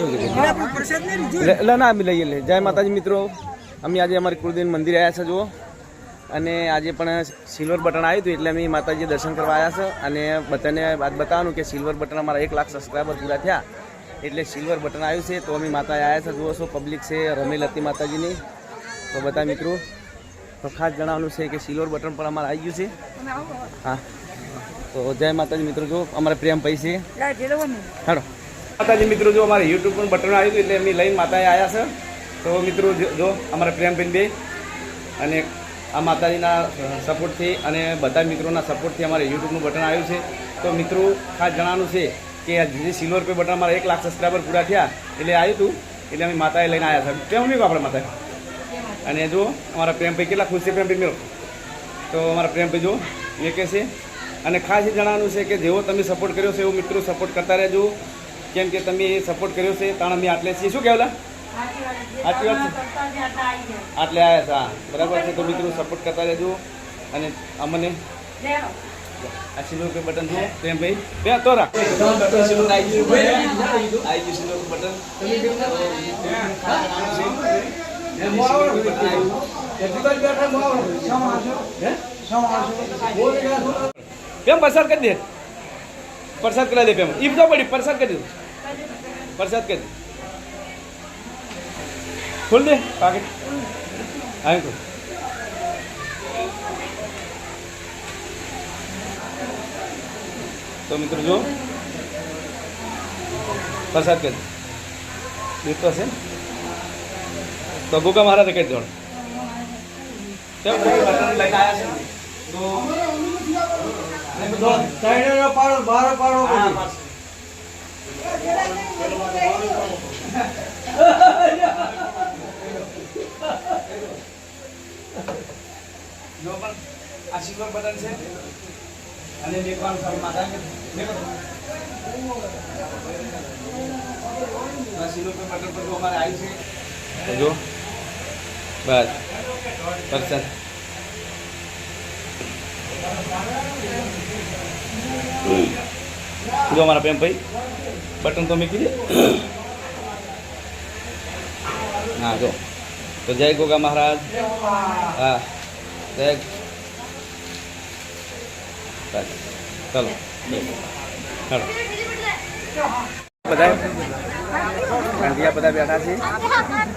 એટલે ના અમે લઈએ લે. જય માતાજી મિત્રો. અમે આજે અમારી કુળદેવી મંદિર આવ્યા છે જુઓ. અને આજે પણ સિલ્વર બટન આવ્યું હતું એટલે અમે માતાજી દર્શન કરવા આવ્યા છે. અને બધાને વાત બતાવવાનું કે સિલ્વર બટન અમારા એક લાખ સબસ્ક્રાઈબર પૂરા થયા. એટલે સિલ્વર બટન આવ્યું છે તો અમે માતા આવ્યા છે જુઓ છો પબ્લિક છે રમેલ હતી માતાજીની. તો બધા મિત્રો તો ખાસ જણાવવાનું છે કે સિલ્વર બટન પણ અમારે આવી ગયું છે. હા. તો જય માતાજી મિત્રો જો અમારે પ્રેમ પૈસે છે હાલો. માતાજી મિત્રો, જો અમારે યુટ્યુબ પર બટન આવ્યું હતું એટલે એમની લઈને માતાએ આવ્યા છે. તો મિત્રો, જો- અમારા પ્રેમબેન બે અને આ માતાજીના સપોર્ટથી અને બધા મિત્રોના સપોર્ટથી અમારે યુટ્યુબનું બટન આવ્યું છે. તો મિત્રો, ખાસ જણાવવાનું છે કે જે સિલ્વર પે બટન અમારા એક લાખ સબસ્ક્રાઈબર પૂરા થયા એટલે આવ્યું હતું. એટલે અમે માતાએ લઈને આવ્યા છે. કેમ નહીં આપણે માતા અને જો અમારા પ્રેમભાઈ કેટલા ખુશ છે પ્રેમભાઈ મેળો તો અમારા પ્રેમભાઈ જો એ કહે છે. અને ખાસ એ જણાવવાનું છે કે જેવો તમે સપોર્ટ કર્યો છે એવો મિત્રો સપોર્ટ કરતા રહેજો. કેમ કે તમે એ સપોર્ટ કર્યો છે તાણ અમે આટલે છીએ. શું કહેવાલા? સાચી વાત છે. આટલે આવ્યા છે હા. બરાબર છે. તો મિત્રો સપોર્ટ કરતા રહેજો. અને અમને આ સિલ્વર પે બટન છે પ્રેમ ભાઈ બે તો રાખ. સિલ્વર આવી ગયું આવી ગયું સિલ્વર બટન કેમ પ્રસાદ કરી દે. પ્રસાદ કરાવી દે પેમ ઈબ તો પડી પ્રસાદ કરી દે. પ્રસાદ કરી દે ખોલ દે પાકેટ આવી ખોલ તો મિત્રો જો પ્રસાદ કરી દે દીધો હશે તો ભૂકા મારા તો કહી દો કેમ બટન લઈને આવ્યા છે તો પાડો બાર પાડો જો પણ આ સિલ્વર બટન છે. અને મેકવાનું સારું માતા કે મેકો તો. આ બટન પર અમારે આવી છે. જો. બસ. પરસન જો અમારા પ્રેમ ભાઈ, બટન તો મૂકી દે. હા, જો. તો જય ગોગા મહારાજ. હા. બસ ચલો ચાલો બધા ગાંધિયા બધા બેઠા છે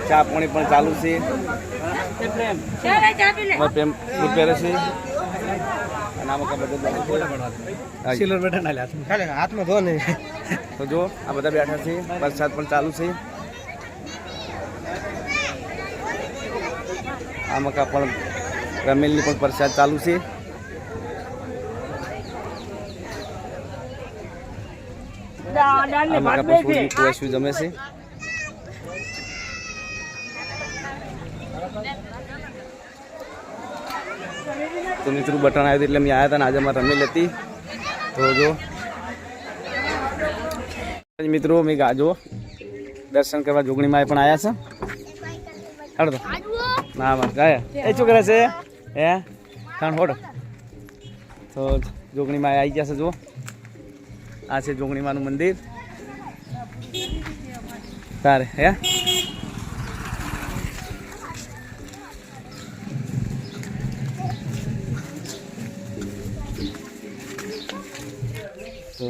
ચા પાણી પણ ચાલુ છે. પ્રેમ પહેરે છે. આમાં કાંઈ બધા હા. સિલ્વર બટન આલ્યા ખાલી હાથમાં ધો નહીં તો જો આ બધા બેઠા છે વરસાદ પણ ચાલુ છે. આ મકા પણ રમેલની પણ પ્રસાદ ચાલુ છે. પણ સૂર્ય કુવાસી જમે છે. તો મિત્રો બટન આવ્યું હતું એટલે મેં આવ્યા હતા ને આજે અમારે રમેલ હતી. તો જો. મિત્રો મેં ગાજો દર્શન કરવા જોગણીમાં પણ આવ્યા છે. ના માં ગયા. એ શું કરે છે? હે? ખાણ હોડ તો જોગણીમાં આવી ગયા છે, જુઓ. આ છે જોગણીમાનું મંદિર. તારે, હે? તો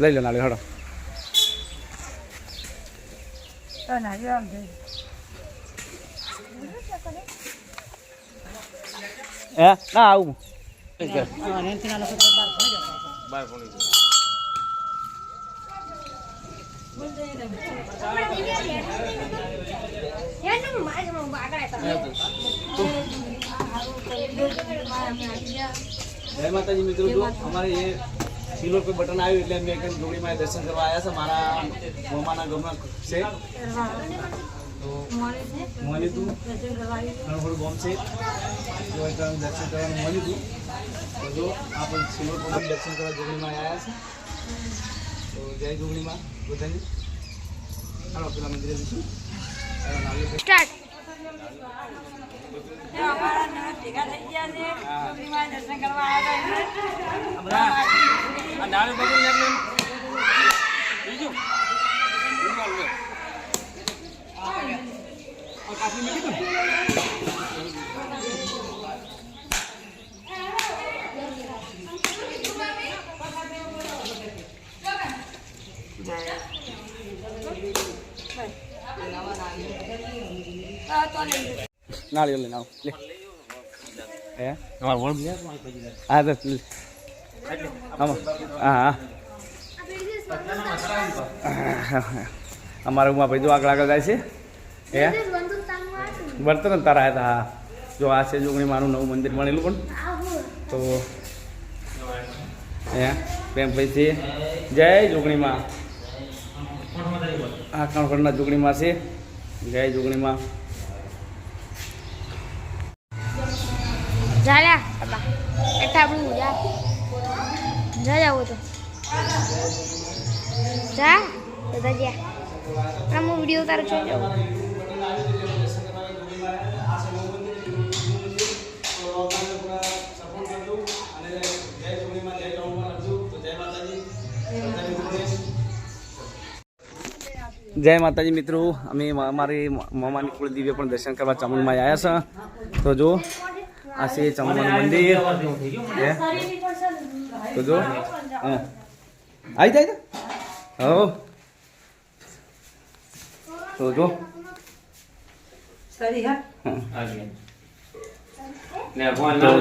લઈ લો નાળી હડો હે ના આવું જય માતાજી મિત્રો જો અમારે એ સિલ્વર પર બટન આવ્યું એટલે અમે એકદમ જોડીમાં દર્શન કરવા આવ્યા છે મારા મોમાના ગામના છે તો મળી તું ઘણું ઘણું ગોમ છે. દર્શન કરવાનું મળ્યું હતું. તો જો આ પણ સિલ્વર પણ દર્શન કરવા જોડીમાં આવ્યા છે. તો જય જોગણીમાં બધાની. હાલો પેલા મંદિરે જઈશું. આ નાળું પકડી લે એમને. નાળિયેર ನಾಳೆ ಇಲ್ಲ ನಾವು ಅದೇ અમારા રૂમમાં ભાઈ આગળ આગળ જાય છે. હે? બર્તન તારા હતા હા. જો આ છે જોગણી મારું નવું મંદિર બનેલું પણ. તો હે, પ્રેમ ભાઈ જય જોગણીમાં. આ કણકણના જોગણીમાં છે. જય જોગણીમાં. ઝાલા બાબા આપણું, જા. જા જા વીડિયો તારો જોઈ જાઉં જય માતાજી મિત્રો. અમે અમારી મામાની કુળદેવીએ પણ દર્શન કરવા ચામુંડમાં આવ્યા છે. તો જો આ છે ચામુંડનું મંદિર. તો જો હા. આવી જાય હો તો જો.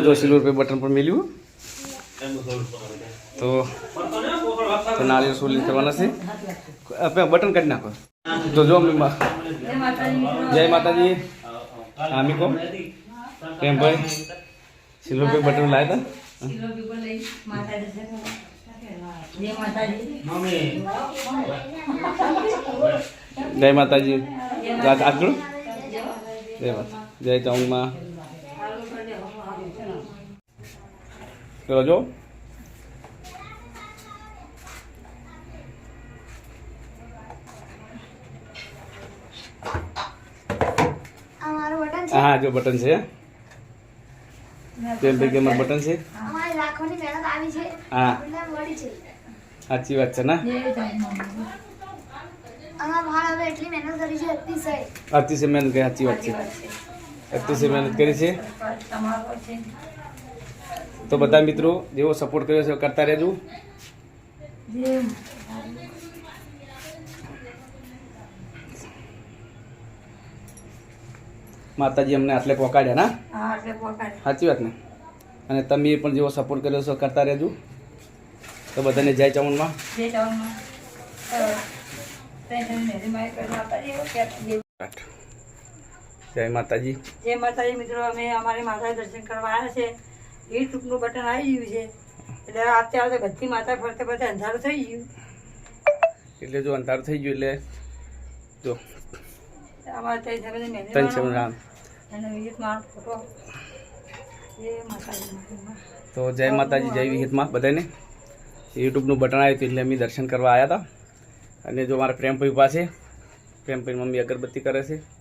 જો સિલ્વર પે બટન પણ મેલ્યું. તો તો નાળિયેર સોલિંગ કરવાના છે. બટન કાઢી નાખો. તો જો અમે મા- જય માતાજી. હા મીકો. કેમ ભાઈ? સિલ્વર પે બટન લાવ્યા હતા? જય માતાજી. જા- આગળ. જય માતા જય ચાઉંગમાં ચલો જો. છે હા જો બટન છે તેલ ભાઈ કેમર બટન છે અમારી લાખોની મહેનત આવી છે હા એટલે મળી છે સાચી વાત છે ને અમારા ભાઈ હવે એટલી મહેનત કરી છે અતિશય અતિશય મહેનત કરી સાચી વાત છે અતિશય મહેનત કરી છે તો બધા મિત્રો જેવો સપોર્ટ કર્યો છે કરતા રહેજો માતાજી અમને આટલે પહોંચાડ્યા ના? સાચી વાત ને? અને તમે પણ જેવો સપોર્ટ કર્યો છો કરતા રહેજો. તો બધાને જય ચામુંડમાં જય માતાજી જય માતાજી. મિત્રો અમે અમારી માતાજી દર્શન કરવા આવ્યા છે. એ ટૂંકનું બટન આવી ગયું છે. એટલે અત્યારે તો બધી માતા ફરતે ફરતે અંધારું થઈ ગયું. એટલે જો અંધારું થઈ ગયું એટલે જો. અમારે ત્રણ સમય રામ. તો જય માતાજી, જય વિહિતમાં બધાને યુટ્યુબનું બટન આવ્યું હતું એટલે અમે દર્શન કરવા આવ્યા હતા. અને જો મારા પ્રેમભાઈ પાસે પ્રેમભાઈ મમ્મી અગરબત્તી કરે છે.